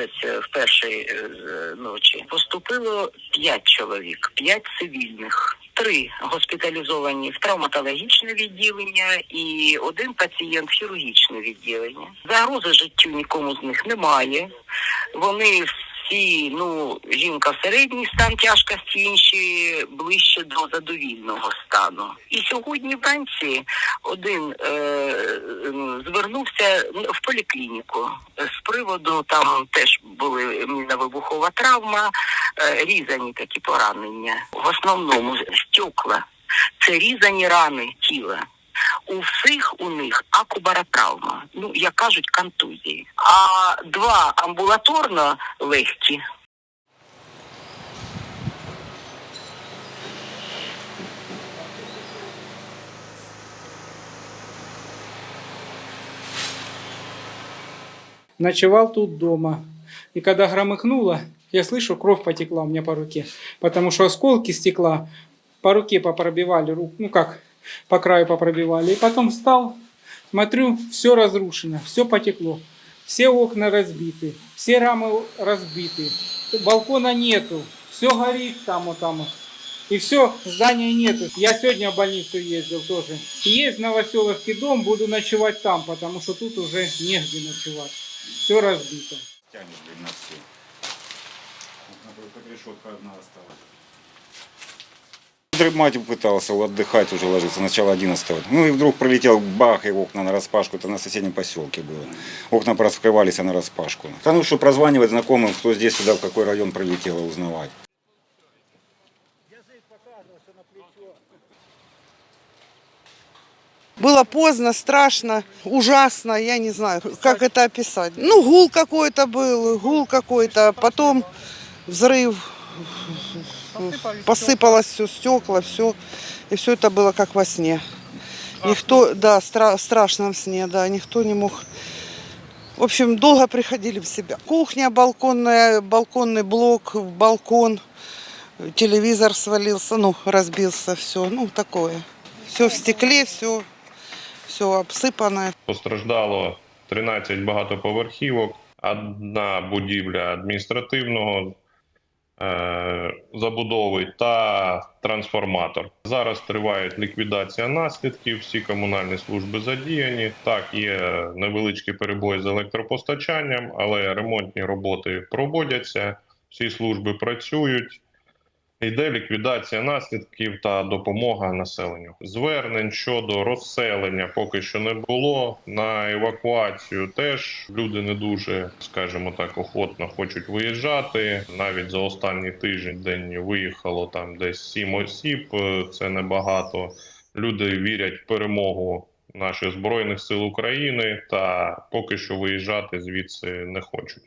десь е, в першій е, ночі поступило п'ять чоловік, п'ять цивільних. Три госпіталізовані в травматологічне відділення і один пацієнт в хірургічне відділення. Загрози життю нікому з них немає. Вони всі, ну, жінка в середній стан тяжкості, інші ближче до задовільного стану. І сьогодні вранці один е, звернувся в поліклініку з приводу там теж були мінно-вибухова травма, е, різані такі поранення. В основному стекла це різані рани тіла. У всіх у них акубаротравма, ну як кажуть, контузії. А два амбулаторно легкі. Ночевал тут дома. И когда громыхнуло, я слышу, кровь потекла у меня по руке. Потому что осколки стекла по руке попробивали, ру- ну как, по краю попробивали. И потом встал, смотрю, все разрушено, все потекло. Все окна разбиты, все рамы разбиты, балкона нету, все горит там вот там. И все, здания нету. Я сегодня в больницу ездил тоже. Есть в Новоселовский дом, буду ночевать там, потому что тут уже негде ночевать. Все разбито. Тянешь, блин, на все. Как решетка одна осталась. Мать пытался отдыхать уже ложиться, сначала 11 Ну и вдруг пролетел бах, и окна на распашку, это на соседнем поселке было. Окна раскрывались, а на распашку. Да ну что, прозванивать знакомым, кто здесь, сюда, в какой район прилетело, узнавать. Было поздно, страшно, ужасно, я не знаю, как это описать. Ну, гул какой-то был, гул какой-то, потом взрыв, посыпалось все, стекла, все, и все это было как во сне. Никто, да, стра- страшном сне, да, никто не мог. В общем, долго приходили в себя. Кухня балконная, балконный блок, балкон, телевизор свалился, ну, разбился, все, ну, такое. Все в стекле, все, все обсыпано. Постраждало 13 багатоповерхівок, одна будівля адміністративного е, забудови та трансформатор. Зараз триває ліквідація наслідків. Всі комунальні служби задіяні. Так, є невеличкі перебої з електропостачанням, але ремонтні роботи проводяться. Всі служби працюють. Йде ліквідація наслідків та допомога населенню. Звернень щодо розселення поки що не було. На евакуацію теж люди не дуже, скажімо так, охотно хочуть виїжджати. Навіть за останній тиждень день виїхало там десь сім осіб. е, Це небагато. Люди вірять в перемогу наших збройних сил України та поки що виїжджати звідси не хочуть.